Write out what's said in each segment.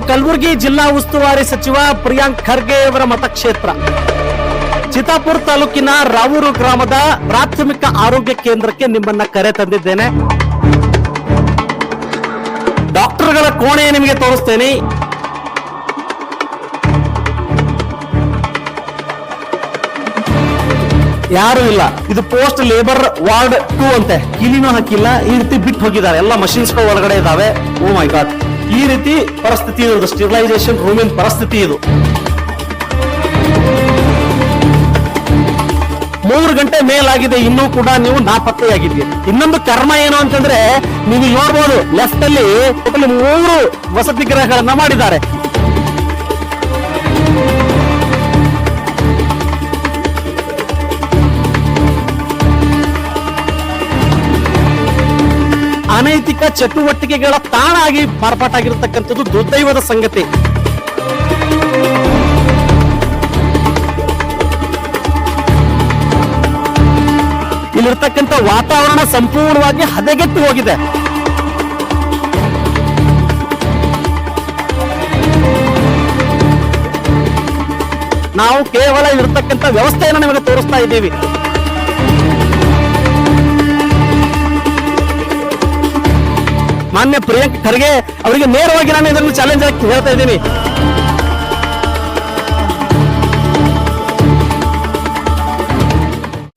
ಕಲಬುರಗಿ ಜಿಲ್ಲಾ ಉಸ್ತುವಾರಿ ಸಚಿವ ಪ್ರಿಯಾಂಕ್ ಖರ್ಗೆ ಅವರ ಮತಕ್ಷೇತ್ರ. ಚಿತಾಪುರ ತಾಲೂಕಿನ ರಾವೂರು ಗ್ರಾಮದ ಪ್ರಾಥಮಿಕ ಆರೋಗ್ಯ ಕೇಂದ್ರಕ್ಕೆ ನಿಮ್ಮನ್ನ ಕರೆ ತಂದಿದ್ದೇನೆ. ಡಾಕ್ಟರ್ಗಳ ಕೋಣೆ ನಿಮಗೆ ತೋರಿಸ್ತೇನೆ. ಯಾರು ಇಲ್ಲ. ಇದು ಪೋಸ್ಟ್ ಲೇಬರ್ ವಾರ್ಡ್ ಟೂ ಅಂತೆ. ಕೀಲಿನೂ ಹಾಕಿಲ್ಲ. ಈ ರೀತಿ ಬಿಟ್ಟು ಹೋಗಿದ್ದಾರೆ. ಎಲ್ಲ ಮಷಿನ್ಸ್ ಒಳಗಡೆ ಇದಾವೆ. ಓ ಮೈ ಗಾಡ್ ಈ ರೀತಿ ಪರಿಸ್ಥಿತಿ ಇದು. ಸ್ಟೆರಿಲೈಸೇಷನ್ ರೂಮಿನ ಪರಿಸ್ಥಿತಿ ಇದು. ಮೂರು ಗಂಟೆ ಮೇಲಾಗಿದೆ, ಇನ್ನೂ ಕೂಡ ನೀವು ನಾಪತ್ತೆಯಾಗಿದ್ದೀರಿ. ಇನ್ನೊಂದು ಕರ್ಮ ಏನು ಅಂತಂದ್ರೆ, ನೀವು ನೋಡ್ಬೋದು ಲೆಫ್ಟ್ ಅಲ್ಲಿ ಮೂರು ವಸತಿ ಗೃಹಗಳನ್ನ ಮಾಡಿದ್ದಾರೆ. ಅನೈತಿಕ ಚಟುವಟಿಕೆಗಳ ತಾಣ ಆಗಿ ಮಾರ್ಪಾಟಾಗಿರ್ತಕ್ಕಂಥದ್ದು ದುರ್ದೈವದ ಸಂಗತಿ. ಇಲ್ಲಿರ್ತಕ್ಕಂಥ ವಾತಾವರಣ ಸಂಪೂರ್ಣವಾಗಿ ಹದಗೆಟ್ಟು ಹೋಗಿದೆ. ನಾವು ಕೇವಲ ಇರ್ತಕ್ಕಂಥ ವ್ಯವಸ್ಥೆಯನ್ನು ನಿಮಗೆ ತೋರಿಸ್ತಾ ಇದ್ದೀವಿ. ಮಾನ್ಯ ಪ್ರಿಯಾಂಕ್ ಖರ್ಗೆ ಅವರಿಗೆ ನೇರವಾಗಿ ನಾನು ಇದನ್ನು ಚಾಲೆಂಜ್ ಆಗಿ ಹೇಳ್ತಾ ಇದ್ದೀನಿ.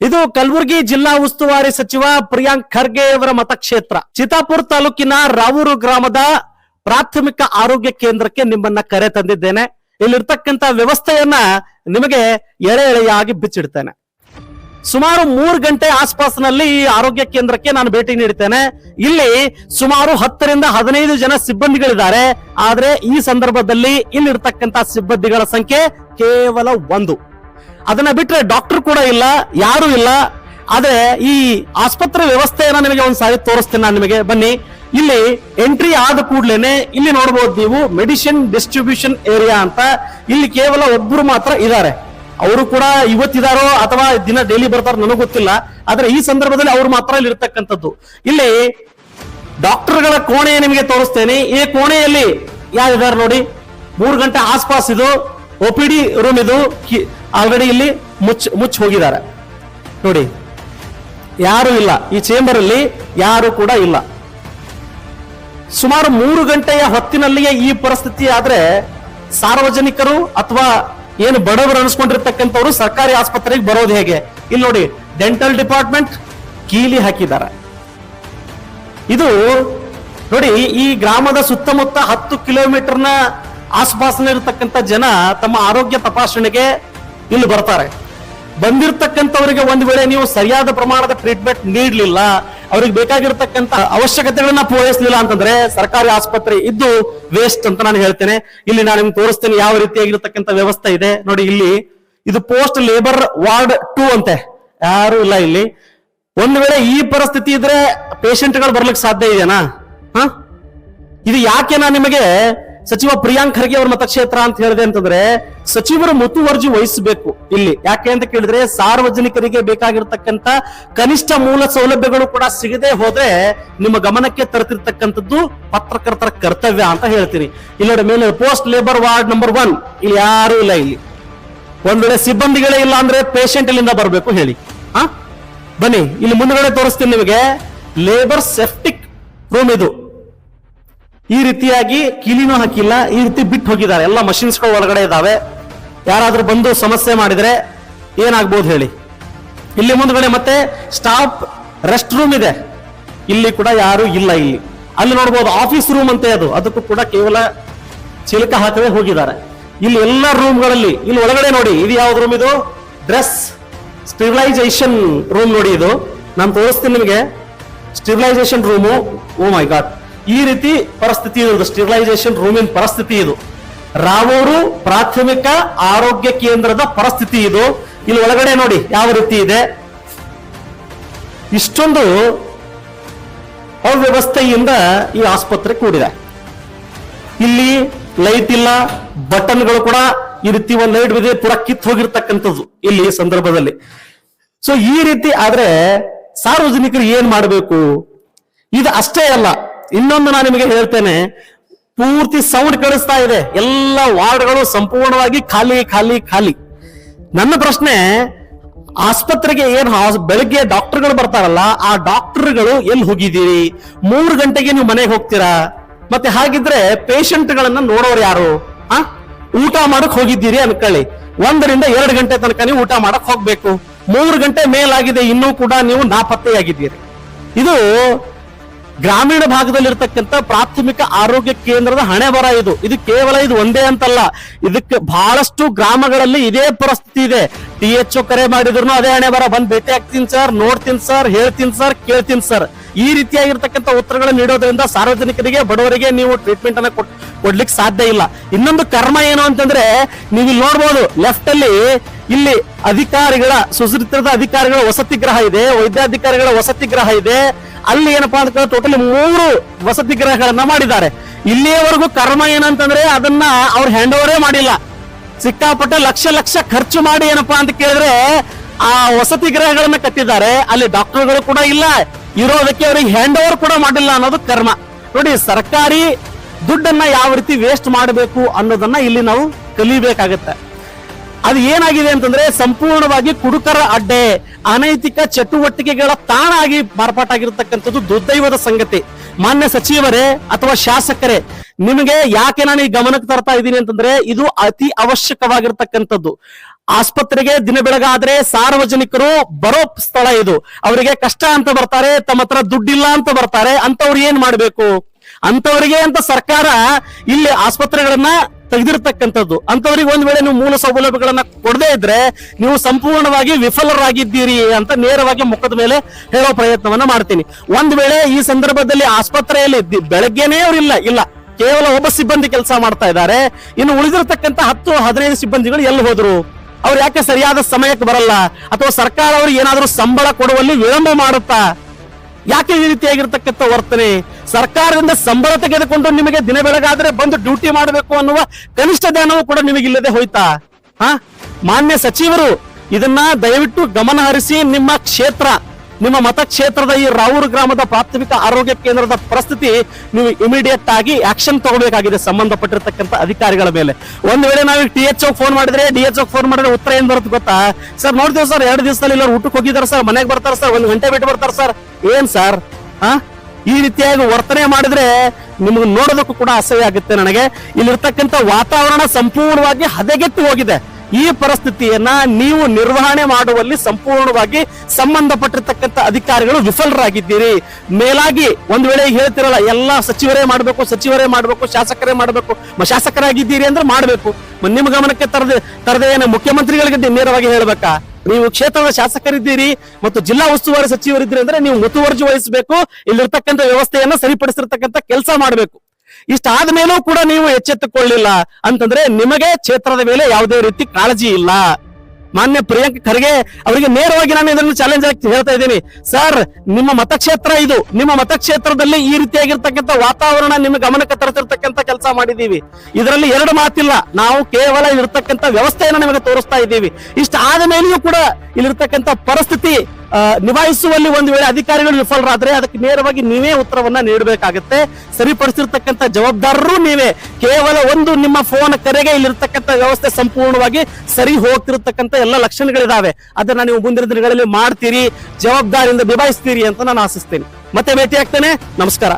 ಇದು ಕಲಬುರಗಿ ಜಿಲ್ಲಾ ಉಸ್ತುವಾರಿ ಸಚಿವ ಪ್ರಿಯಾಂಕ್ ಖರ್ಗೆ ಅವರ ಮತಕ್ಷೇತ್ರ. ಚಿತಾಪುರ ತಾಲೂಕಿನ ರಾವೂರು ಗ್ರಾಮದ ಪ್ರಾಥಮಿಕ ಆರೋಗ್ಯ ಕೇಂದ್ರಕ್ಕೆ ನಿಮ್ಮನ್ನ ಕರೆ ತಂದಿದ್ದೇನೆ. ಇಲ್ಲಿರ್ತಕ್ಕಂತ ವ್ಯವಸ್ಥೆಯನ್ನ ನಿಮಗೆ ಎಳೆ ಎಳೆಯಾಗಿ ಬಿಚ್ಚಿಡ್ತೇನೆ. ಸುಮಾರು ಮೂರು ಗಂಟೆ ಆಸ್ಪಾಸ್ನಲ್ಲಿ ಈ ಆರೋಗ್ಯ ಕೇಂದ್ರಕ್ಕೆ ನಾನು ಭೇಟಿ ನೀಡುತ್ತೇನೆ ಇಲ್ಲಿ ಸುಮಾರು ಹತ್ತರಿಂದ ಹದಿನೈದು ಜನ ಸಿಬ್ಬಂದಿಗಳಿದ್ದಾರೆ. ಆದ್ರೆ ಈ ಸಂದರ್ಭದಲ್ಲಿ ಇಲ್ಲಿರ್ತಕ್ಕಂತ ಸಿಬ್ಬಂದಿಗಳ ಸಂಖ್ಯೆ ಕೇವಲ ಒಂದು. ಅದನ್ನ ಬಿಟ್ರೆ ಡಾಕ್ಟರ್ ಕೂಡ ಇಲ್ಲ, ಯಾರು ಇಲ್ಲ. ಆದ್ರೆ ಈ ಆಸ್ಪತ್ರೆ ವ್ಯವಸ್ಥೆಯನ್ನ ನಿಮಗೆ ಒಂದ್ ಸಾರಿ ತೋರಿಸ್ತೇನೆ ನಾನು ನಿಮಗೆ. ಬನ್ನಿ. ಇಲ್ಲಿ ಎಂಟ್ರಿ ಆದ ಕೂಡ್ಲೇನೆ ಇಲ್ಲಿ ನೋಡಬಹುದು ನೀವು ಮೆಡಿಸಿನ್ ಡಿಸ್ಟ್ರಿಬ್ಯೂಷನ್ ಏರಿಯಾ ಅಂತ. ಇಲ್ಲಿ ಕೇವಲ ಒಬ್ಬರು ಮಾತ್ರ ಇದ್ದಾರೆ. ಅವರು ಕೂಡ ಇವತ್ತಿದಾರೋ ಅಥವಾ ದಿನ ಡೈಲಿ ಬರ್ತಾರೋ ನನಗೆ ಗೊತ್ತಿಲ್ಲ. ಆದ್ರೆ ಈ ಸಂದರ್ಭದಲ್ಲಿ ಅವ್ರು ಮಾತ್ರ ಇಲ್ಲಿ ಇರ್ತಕ್ಕಂಥದ್ದು. ಇಲ್ಲಿ ಡಾಕ್ಟರ್ಗಳ ಕೋಣೆ ನಿಮಗೆ ತೋರಿಸ್ತೇನೆ. ಈ ಕೋಣೆಯಲ್ಲಿ ಯಾರಿದ್ದಾರೆ ನೋಡಿ? ಮೂರು ಗಂಟೆ ಆಸ್ಪಾಸ್ ಇದು. ಒ ಪಿ ಡಿ ರೂಮ್ ಇದು. ಆಲ್ರೆಡಿ ಇಲ್ಲಿ ಮುಚ್ಚ ಮುಚ್ಚಿ ಹೋಗಿದ್ದಾರೆ. ನೋಡಿ, ಯಾರು ಇಲ್ಲ. ಈ ಚೇಂಬರ್ ಅಲ್ಲಿ ಯಾರು ಕೂಡ ಇಲ್ಲ. ಸುಮಾರು ಮೂರು ಗಂಟೆಯ ಹೊತ್ತಿನಲ್ಲಿಯೇ ಈ ಪರಿಸ್ಥಿತಿ ಆದ್ರೆ ಸಾರ್ವಜನಿಕರು ಅಥವಾ ಏನು ಬಡವರು ಅನಿಸ್ಕೊಂಡಿರ್ತಕ್ಕಂಥವ್ರು ಸರ್ಕಾರಿ ಆಸ್ಪತ್ರೆಗೆ ಬರೋದು ಹೇಗೆ? ಇಲ್ಲಿ ನೋಡಿ ಡೆಂಟಲ್ ಡಿಪಾರ್ಟ್ಮೆಂಟ್ ಕೀಲಿ ಹಾಕಿದ್ದಾರೆ. ಇದು ನೋಡಿ, ಈ ಗ್ರಾಮದ ಸುತ್ತಮುತ್ತ ಹತ್ತು ಕಿಲೋಮೀಟರ್ನ ಆಸ್ಪಾಸ್ನಲ್ಲಿರ್ತಕ್ಕಂಥ ಜನ ತಮ್ಮ ಆರೋಗ್ಯ ತಪಾಸಣೆಗೆ ಇಲ್ಲಿ ಬರ್ತಾರೆ. ಬಂದಿರತಕ್ಕಂಥವರಿಗೆ ಒಂದು ವೇಳೆ ನೀವು ಸರಿಯಾದ ಪ್ರಮಾಣದ ಟ್ರೀಟ್ಮೆಂಟ್ ನೀಡಲಿಲ್ಲ ಅವ್ರಿಗೆ ಬೇಕಾಗಿರ್ತಕ್ಕಂತ ಅವಶ್ಯಕತೆಗಳನ್ನ ಪೂರೈಸಲಿಲ್ಲ ಅಂತಂದ್ರೆ ಸರ್ಕಾರಿ ಆಸ್ಪತ್ರೆ ಇದ್ದು ವೇಸ್ಟ್ ಅಂತ ನಾನು ಹೇಳ್ತೇನೆ. ಇಲ್ಲಿ ನಾನು ನಿಮ್ಗೆ ತೋರಿಸ್ತೇನೆ ಯಾವ ರೀತಿಯಾಗಿರ್ತಕ್ಕಂಥ ವ್ಯವಸ್ಥೆ ಇದೆ. ನೋಡಿ, ಇಲ್ಲಿ ಇದು ಪೋಸ್ಟ್ ಲೇಬರ್ ವಾರ್ಡ್ ಟೂ ಅಂತೆ. ಯಾರು ಇಲ್ಲ ಇಲ್ಲಿ. ಒಂದು ವೇಳೆ ಈ ಪರಿಸ್ಥಿತಿ ಇದ್ರೆ ಪೇಷಂಟ್ಗಳು ಬರ್ಲಿಕ್ಕೆ ಸಾಧ್ಯ ಇದೆಯಾ ಇದು ಯಾಕೆ ನಾನು ನಿಮಗೆ ಸಚಿವ ಪ್ರಿಯಾಂಕ್ ಖರ್ಗೆ ಅವ್ರ ಮತಕ್ಷೇತ್ರ ಅಂತ ಹೇಳಿದೆ ಅಂತಂದ್ರೆ, ಸಚಿವರು ಮುತುವರ್ಜಿ ವಹಿಸಬೇಕು ಇಲ್ಲಿ. ಯಾಕೆ ಅಂತ ಕೇಳಿದ್ರೆ, ಸಾರ್ವಜನಿಕರಿಗೆ ಬೇಕಾಗಿರ್ತಕ್ಕಂತ ಕನಿಷ್ಠ ಮೂಲ ಸೌಲಭ್ಯಗಳು ಕೂಡ ಸಿಗದೆ ಹೋದ್ರೆ ನಿಮ್ಮ ಗಮನಕ್ಕೆ ತರ್ತಿರ್ತಕ್ಕಂಥದ್ದು ಪತ್ರಕರ್ತರ ಕರ್ತವ್ಯ ಅಂತ ಹೇಳ್ತೀನಿ. ಇಲ್ಲಿ ಮೇಲೆ post labour ward number one ಇಲ್ಲಿ ಯಾರು ಇಲ್ಲ ಇಲ್ಲಿ. ಒಂದ್ ವೇಳೆ ಸಿಬ್ಬಂದಿಗಳೇ ಇಲ್ಲ ಅಂದ್ರೆ ಪೇಷಂಟ್ ಇಲ್ಲಿಂದ ಬರಬೇಕು ಹೇಳಿ. ಹಾ? ಬನ್ನಿ, ಇಲ್ಲಿ ಮುಂದ್ಗಡೆ ತೋರಿಸ್ತೀನಿ ನಿಮಗೆ. ಲೇಬರ್ ಸೆಫ್ಟಿಕ್ ರೂಮ್ ಇದು. ಈ ರೀತಿಯಾಗಿ ಕೀಲಿನೂ ಹಾಕಿಲ್ಲ, ಈ ರೀತಿ ಬಿಟ್ಟು ಹೋಗಿದ್ದಾರೆ. ಎಲ್ಲ ಮಷಿನ್ಸ್ಗಳು ಒಳಗಡೆ ಇದಾವೆ ಯಾರಾದರೂ ಬಂದು ಸಮಸ್ಯೆ ಮಾಡಿದ್ರೆ ಏನಾಗ್ಬೋದು ಹೇಳಿ? ಇಲ್ಲಿ ಮುಂದ್ಗಡೆ ಮತ್ತೆ ಸ್ಟಾಫ್ ರೆಸ್ಟ್ ರೂಮ್ ಇದೆ. ಇಲ್ಲಿ ಕೂಡ ಯಾರು ಇಲ್ಲ ಇಲ್ಲಿ. ಅಲ್ಲಿ ನೋಡ್ಬೋದು ಆಫೀಸ್ ರೂಮ್ ಅಂತೆ ಅದು. ಅದಕ್ಕೂ ಕೂಡ ಕೇವಲ ಚಿಲಕ ಹಾಕದೆ ಹೋಗಿದ್ದಾರೆ. ಇಲ್ಲಿ ಎಲ್ಲ ರೂಮ್ಗಳಲ್ಲಿ ಇಲ್ಲಿ ಒಳಗಡೆ ನೋಡಿ, ಇದು ಯಾವ್ದು ರೂಮ್ ಇದು? ಡ್ರೆಸ್ ಸ್ಟಿಬಿಲೈಸೇಷನ್ ರೂಮ್ ನೋಡಿ ಇದು. ನಾನು ತೋರಿಸ್ತೀನಿ ನಿಮಗೆ. ಸ್ಟಿಬಿಲೈಸೇಷನ್ ರೂಮು ಓ ಮೈ ಗಾಡ್ ಈ ರೀತಿ ಪರಿಸ್ಥಿತಿ ಇದು. ಸ್ಟೆರಿಲೈಸೇಷನ್ ರೂಮಿನ ಪರಿಸ್ಥಿತಿ ಇದು. ರಾವೂರು ಪ್ರಾಥಮಿಕ ಆರೋಗ್ಯ ಕೇಂದ್ರದ ಪರಿಸ್ಥಿತಿ ಇದು. ಇಲ್ಲಿ ಒಳಗಡೆ ನೋಡಿ ಯಾವ ರೀತಿ ಇದೆ. ಇಷ್ಟೊಂದು ಅವ್ಯವಸ್ಥೆಯಿಂದ ಈ ಆಸ್ಪತ್ರೆ ಕೂಡಿದೆ. ಇಲ್ಲಿ ಲೈಟ್ ಇಲ್ಲ, ಬಟನ್ಗಳು ಕೂಡ ಈ ರೀತಿ ಒಂದು ಲೈಟ್ ಬಿದೆ ಪೂರ ಕಿತ್ ಹೋಗಿರ್ತಕ್ಕಂಥದ್ದು ಇಲ್ಲಿ ಸಂದರ್ಭದಲ್ಲಿ. ಸೊ ಈ ರೀತಿ ಆದ್ರೆ ಸಾರ್ವಜನಿಕರು ಏನ್ ಮಾಡಬೇಕು? ಇದು ಅಷ್ಟೇ ಅಲ್ಲ. ಇನ್ನೊಂದು ನಾನು ನಿಮಗೆ ಹೇಳ್ತೇನೆ, ಪೂರ್ತಿ ಸೌಂಡ್ ಕೇಳಿಸ್ತಾ ಇದೆ. ಎಲ್ಲ ವಾರ್ಡ್ಗಳು ಸಂಪೂರ್ಣವಾಗಿ ಖಾಲಿ ಖಾಲಿ ಖಾಲಿ. ನನ್ನ ಪ್ರಶ್ನೆ, ಆಸ್ಪತ್ರೆಗೆ ಏನ್ ಬೆಳಗ್ಗೆ ಡಾಕ್ಟರ್ಗಳು ಬರ್ತಾರಲ್ಲ, ಆ ಡಾಕ್ಟರ್ಗಳು ಎಲ್ಲಿ ಹೋಗಿದ್ದೀರಿ? ಮೂರು ಗಂಟೆಗೆ ನೀವು ಮನೆಗೆ ಹೋಗ್ತೀರಾ? ಮತ್ತೆ ಹಾಗಿದ್ರೆ ಪೇಷಂಟ್ ಗಳನ್ನ ನೋಡೋರು ಯಾರು? ಆ? ಊಟ ಮಾಡಕ್ ಹೋಗಿದ್ದೀರಿ ಅನ್ಕೊಳ್ಳಿ. ಒಂದರಿಂದ ಎರಡು ಗಂಟೆ ತನಕ ನೀವು ಊಟ ಮಾಡಕ್ ಹೋಗ್ಬೇಕು. ಮೂರು ಗಂಟೆ ಮೇಲಾಗಿದೆ, ಇನ್ನೂ ಕೂಡ ನೀವು ನಾಪತ್ತೆಯಾಗಿದ್ದೀರಿ. ಇದು ಗ್ರಾಮೀಣ ಭಾಗದಲ್ಲಿರ್ತಕ್ಕಂಥ ಪ್ರಾಥಮಿಕ ಆರೋಗ್ಯ ಕೇಂದ್ರದ ಹಣೆ ಬರ ಇದು. ಇದು ಕೇವಲ ಇದು ಒಂದೇ ಅಂತಲ್ಲ. ಇದಕ್ಕೆ ಬಹಳಷ್ಟು ಗ್ರಾಮಗಳಲ್ಲಿ ಇದೇ ಪರಿಸ್ಥಿತಿ ಇದೆ. ಟಿ ಎಚ್ ಕರೆ ಮಾಡಿದ್ರು ಅದೇ ಹಣೆ ಬರ ಬಂದ್ ಭೇಟಿ ಆಗ್ತೀನಿ ಸರ್, ನೋಡ್ತೀನಿ ಸರ್, ಹೇಳ್ತೀನಿ ಸರ್, ಕೇಳ್ತೀನಿ ಸರ್. ಈ ರೀತಿಯಾಗಿರ್ತಕ್ಕಂಥ ಉತ್ತರಗಳನ್ನು ನೀಡೋದ್ರಿಂದ ಸಾರ್ವಜನಿಕರಿಗೆ, ಬಡವರಿಗೆ ನೀವು ಟ್ರೀಟ್ಮೆಂಟ್ ಅನ್ನ ಕೊಡ್- ಕೊಡ್ಲಿಕ್ಕೆ ಸಾಧ್ಯ ಇಲ್ಲ. ಇನ್ನೊಂದು ಕರ್ಮ ಏನು ಅಂತಂದ್ರೆ, ನೀವು ಇಲ್ಲಿ ನೋಡ್ಬೋದು ಲೆಫ್ಟ್ ಅಲ್ಲಿ ಇಲ್ಲಿ ಅಧಿಕಾರಿಗಳ ಸುಸೂತ್ರದ ಅಧಿಕಾರಿಗಳ ವಸತಿ ಗ್ರಹ ಇದೆ, ವೈದ್ಯಾಧಿಕಾರಿಗಳ ವಸತಿ ಗ್ರಹ ಇದೆ. ಅಲ್ಲಿ ಏನಪ್ಪಾ ಅಂತ ಟೋಟಲಿ ಮೂರು ವಸತಿ ಗೃಹಗಳನ್ನ ಮಾಡಿದ್ದಾರೆ. ಇಲ್ಲಿಯವರೆಗೂ ಕರ್ಮ ಏನಂತಂದ್ರೆ ಅದನ್ನ ಅವ್ರು ಹ್ಯಾಂಡ್ ಓವರೇ ಮಾಡಿಲ್ಲ. ಸಿಕ್ಕಾಪಟ್ಟೆ ಲಕ್ಷ ಲಕ್ಷ ಖರ್ಚು ಮಾಡಿ ಏನಪ್ಪಾ ಅಂತ ಕೇಳಿದ್ರೆ ಆ ವಸತಿ ಗೃಹಗಳನ್ನ ಕಟ್ಟಿದ್ದಾರೆ. ಅಲ್ಲಿ ಡಾಕ್ಟರ್ಗಳು ಕೂಡ ಇಲ್ಲ. ಇರೋದಕ್ಕೆ ಅವ್ರಿಗೆ ಹ್ಯಾಂಡ್ ಓವರ್ ಕೂಡ ಮಾಡಿಲ್ಲ ಅನ್ನೋದು ಕರ್ಮ. ನೋಡಿ, ಸರ್ಕಾರಿ ದುಡ್ಡನ್ನ ಯಾವ ರೀತಿ ವೇಸ್ಟ್ ಮಾಡಬೇಕು ಅನ್ನೋದನ್ನ ಇಲ್ಲಿ ನಾವು ಕಲಿಬೇಕಾಗತ್ತೆ. ಅದು ಏನಾಗಿದೆ ಅಂತಂದ್ರೆ ಸಂಪೂರ್ಣವಾಗಿ ಕುಡುಕರ ಅಡ್ಡೆ. ಅನೈತಿಕ ಚಟುವಟಿಕೆಗಳ ತಾಣ ಆಗಿ ಮಾರ್ಪಾಟಾಗಿರ್ತಕ್ಕಂಥದ್ದು ದುರ್ದೈವದ ಸಂಗತಿ. ಮಾನ್ಯ ಸಚಿವರೇ ಅಥವಾ ಶಾಸಕರೇ, ನಿಮಗೆ ಯಾಕೆ ನಾನು ಈ ಗಮನಕ್ಕೆ ತರ್ತಾ ಇದ್ದೀನಿ ಅಂತಂದ್ರೆ ಇದು ಅತಿ ಅವಶ್ಯಕವಾಗಿರ್ತಕ್ಕಂಥದ್ದು. ಆಸ್ಪತ್ರೆಗೆ ದಿನ ಬೆಳಗಾದ್ರೆ ಸಾರ್ವಜನಿಕರು ಬರೋ ಸ್ಥಳ ಇದು. ಅವರಿಗೆ ಕಷ್ಟ ಅಂತ ಬರ್ತಾರೆ, ತಮ್ಮ ಹತ್ರ ದುಡ್ಡಿಲ್ಲ ಅಂತ ಬರ್ತಾರೆ, ಅಂತವ್ರು ಏನ್ ಮಾಡ್ಬೇಕು? ಅಂತವರಿಗೆ ಅಂತ ಸರ್ಕಾರ ಇಲ್ಲಿ ಆಸ್ಪತ್ರೆಗಳನ್ನ ತೆಗೆದಿರ್ತಕ್ಕಂಥದ್ದು. ಅಂತವರಿಗೆ ಒಂದ್ ವೇಳೆ ನೀವು ಮೂಲ ಸೌಲಭ್ಯಗಳನ್ನ ಕೊಡದೇ ಇದ್ರೆ ನೀವು ಸಂಪೂರ್ಣವಾಗಿ ವಿಫಲರಾಗಿದ್ದೀರಿ ಅಂತ ನೇರವಾಗಿ ಮುಖದ ಮೇಲೆ ಹೇಳೋ ಪ್ರಯತ್ನವನ್ನ ಮಾಡ್ತೀನಿ. ಒಂದ್ ವೇಳೆ ಈ ಸಂದರ್ಭದಲ್ಲಿ ಆಸ್ಪತ್ರೆಯಲ್ಲಿ ಬೆಳಗ್ಗೆನೇ ಅವರಿಲ್ಲ ಇಲ್ಲ ಕೇವಲ ಒಬ್ಬ ಸಿಬ್ಬಂದಿ ಕೆಲಸ ಮಾಡ್ತಾ ಇದ್ದಾರೆ. ಇನ್ನು ಉಳಿದಿರತಕ್ಕಂತ ಹತ್ತು, ಹದಿನೈದು ಸಿಬ್ಬಂದಿಗಳು ಎಲ್ಲಿ ಹೋದ್ರು? ಅವ್ರು ಯಾಕೆ ಸರಿಯಾದ ಸಮಯಕ್ಕೆ ಬರಲ್ಲ? ಅಥವಾ ಸರ್ಕಾರ ಅವ್ರಿಗೆ ಏನಾದರೂ ಸಂಬಳ ಕೊಡುವಲ್ಲಿ ವಿಳಂಬ ಮಾಡುತ್ತಾ? ಯಾಕೆ ಈ ರೀತಿಯಾಗಿರ್ತಕ್ಕಂಥ ವರ್ತನೆ? ಸರ್ಕಾರದಿಂದ ಸಂಬಳ ತೆಗೆದುಕೊಂಡು ನಿಮಗೆ ದಿನ ಬೆಳಗಾದ್ರೆ ಬಂದು ಡ್ಯೂಟಿ ಮಾಡಬೇಕು ಅನ್ನುವ ಕನಿಷ್ಠ ಜ್ಞಾನವೂ ಕೂಡ ನಿಮಗಿಲ್ಲದೆ ಹೋಯ್ತಾ? ಹಾ? ಮಾನ್ಯ ಸಚಿವರು, ಇದನ್ನ ದಯವಿಟ್ಟು ಗಮನ ಹರಿಸಿ ನಿಮ್ಮ ಕ್ಷೇತ್ರ, ನಿಮ್ಮ ಮತಕ್ಷೇತ್ರದ ಈ ರಾವೂರು ಗ್ರಾಮದ ಪ್ರಾಥಮಿಕ ಆರೋಗ್ಯ ಕೇಂದ್ರದ ಪರಿಸ್ಥಿತಿ ನೀವು ಇಮಿಡಿಯೇಟ್ ಆಗಿ ಆಕ್ಷನ್ ತಗೋಬೇಕಾಗಿದೆ ಸಂಬಂಧಪಟ್ಟಿರ್ತಕ್ಕಂಥ ಅಧಿಕಾರಿಗಳ ಮೇಲೆ. ಒಂದ್ ವೇಳೆ ನಾವು ಟಿ ಎಚ್ ಫೋನ್ ಮಾಡಿದ್ರೆ, ಡಿ ಎಚ್ ಫೋನ್ ಮಾಡಿದ್ರೆ ಉತ್ತರ ಏನ್ ಬರುತ್ತೆ ಗೊತ್ತಾ? ಸರ್, ನೋಡ್ತೀವಿ ಸರ್, ಎರಡು ದಿವಸದಲ್ಲಿ ಇಲ್ಲ ಊಟಕ್ಕೆ ಹೋಗಿದಾರೆ ಸರ್, ಮನೆಗೆ ಬರ್ತಾರೆ ಸರ್, ಒಂದ್ ಗಂಟೆ ಬಿಟ್ಟು ಬರ್ತಾರೆ ಸರ್. ಏನ್ ಸರ್? ಆ ಈ ರೀತಿಯಾಗಿ ವರ್ತನೆ ಮಾಡಿದ್ರೆ ನಿಮ್ಗೆ ನೋಡೋದಕ್ಕೂ ಕೂಡ ಅಸಹ್ಯ ಆಗುತ್ತೆ ನನಗೆ. ಇಲ್ಲಿರ್ತಕ್ಕಂಥ ವಾತಾವರಣ ಸಂಪೂರ್ಣವಾಗಿ ಹದಗೆಟ್ಟು ಹೋಗಿದೆ. ಈ ಪರಿಸ್ಥಿತಿಯನ್ನ ನೀವು ನಿರ್ವಹಣೆ ಮಾಡುವಲ್ಲಿ ಸಂಪೂರ್ಣವಾಗಿ ಸಂಬಂಧಪಟ್ಟಿರ್ತಕ್ಕಂಥ ಅಧಿಕಾರಿಗಳು ವಿಫಲರಾಗಿದ್ದೀರಿ. ಮೇಲಾಗಿ ಒಂದು ವೇಳೆ ಹೇಳ್ತಿರಲ್ಲ, ಎಲ್ಲಾ ಸಚಿವರೇ ಮಾಡಬೇಕು ಸಚಿವರೇ ಮಾಡಬೇಕು, ಶಾಸಕರೇ ಮಾಡಬೇಕು. ಶಾಸಕರಾಗಿದ್ದೀರಿ ಅಂದ್ರೆ ಮಾಡಬೇಕು. ನಿಮ್ಮ ಗಮನಕ್ಕೆ ತರದೆ, ತರದೇ ಏನು ಮುಖ್ಯಮಂತ್ರಿಗಳಿಗೆ ನೇರವಾಗಿ ಹೇಳ್ಬೇಕಾ? ನೀವು ಕ್ಷೇತ್ರದ ಶಾಸಕರಿದ್ದೀರಿ ಮತ್ತು ಜಿಲ್ಲಾ ಉಸ್ತುವಾರಿ ಸಚಿವರಿದ್ದೀರಿ ಅಂದ್ರೆ ನೀವು ಮುತುವರ್ಜಿ ವಹಿಸಬೇಕು ಇಲ್ಲಿರ್ತಕ್ಕಂಥ ವ್ಯವಸ್ಥೆಯನ್ನ ಸರಿಪಡಿಸಿರ್ತಕ್ಕಂಥ ಕೆಲಸ ಮಾಡಬೇಕು. ಇಷ್ಟಾದ ಮೇಲೂ ಕೂಡ ನೀವು ಎಚ್ಚೆತ್ತುಕೊಳ್ಳಿಲ್ಲ ಅಂತಂದ್ರೆ ನಿಮಗೆ ಕ್ಷೇತ್ರದ ಮೇಲೆ ಯಾವುದೇ ರೀತಿ ಕಾಳಜಿ ಇಲ್ಲ. ಮಾನ್ಯ ಪ್ರಿಯಾಂಕ್ ಖರ್ಗೆ ಅವರಿಗೆ ನೇರವಾಗಿ ನಾನು ಇದನ್ನು ಚಾಲೆಂಜ್ ಆಗಿ ಹೇಳ್ತಾ ಇದ್ದೀನಿ. ಸರ್ ನಿಮ್ಮ ಮತಕ್ಷೇತ್ರ ಇದು. ನಿಮ್ಮ ಮತಕ್ಷೇತ್ರದಲ್ಲಿ ಈ ರೀತಿಯಾಗಿರ್ತಕ್ಕಂಥ ವಾತಾವರಣ ನಿಮ್ಮ ಗಮನಕ್ಕೆ ತರತಿರ್ತಕ್ಕಂಥ ಕೆಲಸ ಮಾಡಿದೀವಿ ಇದರಲ್ಲಿ ಎರಡು ಮಾತಿಲ್ಲ. ನಾವು ಕೇವಲ ಇಲ್ಲಿರ್ತಕ್ಕಂಥ ವ್ಯವಸ್ಥೆಯನ್ನು ನಿಮಗೆ ತೋರಿಸ್ತಾ ಇದ್ದೀವಿ. ಇಷ್ಟ ಆದ ಮೇಲೆಯೂ ಕೂಡ ಇಲ್ಲಿರ್ತಕ್ಕಂಥ ಪರಿಸ್ಥಿತಿ ನಿಭಾಯಿಸುವಲ್ಲಿ ಒಂದು ವೇಳೆ ಅಧಿಕಾರಿಗಳು ವಿಫಲರಾದ್ರೆ ಅದಕ್ಕೆ ನೇರವಾಗಿ ನೀವೇ ಉತ್ತರವನ್ನ ನೀಡಬೇಕಾಗುತ್ತೆ. ಸರಿಪಡಿಸಿರ್ತಕ್ಕಂಥ ಜವಾಬ್ದಾರರು ನೀವೇ. ಕೇವಲ ಒಂದು ನಿಮ್ಮ ಫೋನ್ ಕರೆಗೆ ಇಲ್ಲಿರ್ತಕ್ಕಂಥ ವ್ಯವಸ್ಥೆ ಸಂಪೂರ್ಣವಾಗಿ ಸರಿ ಹೋಗ್ತಿರ್ತಕ್ಕಂಥ ಎಲ್ಲ ಲಕ್ಷಣಗಳಿದಾವೆ. ಅದನ್ನ ನೀವು ಮುಂದಿನ ದಿನಗಳಲ್ಲಿ ಮಾಡ್ತೀರಿ, ಜವಾಬ್ದಾರಿಯಿಂದ ನಿಭಾಯಿಸ್ತೀರಿ ಅಂತ ನಾನು ಆಶಿಸ್ತೇನೆ. ಮತ್ತೆ ಭೇಟಿ ಆಗ್ತೇನೆ. ನಮಸ್ಕಾರ.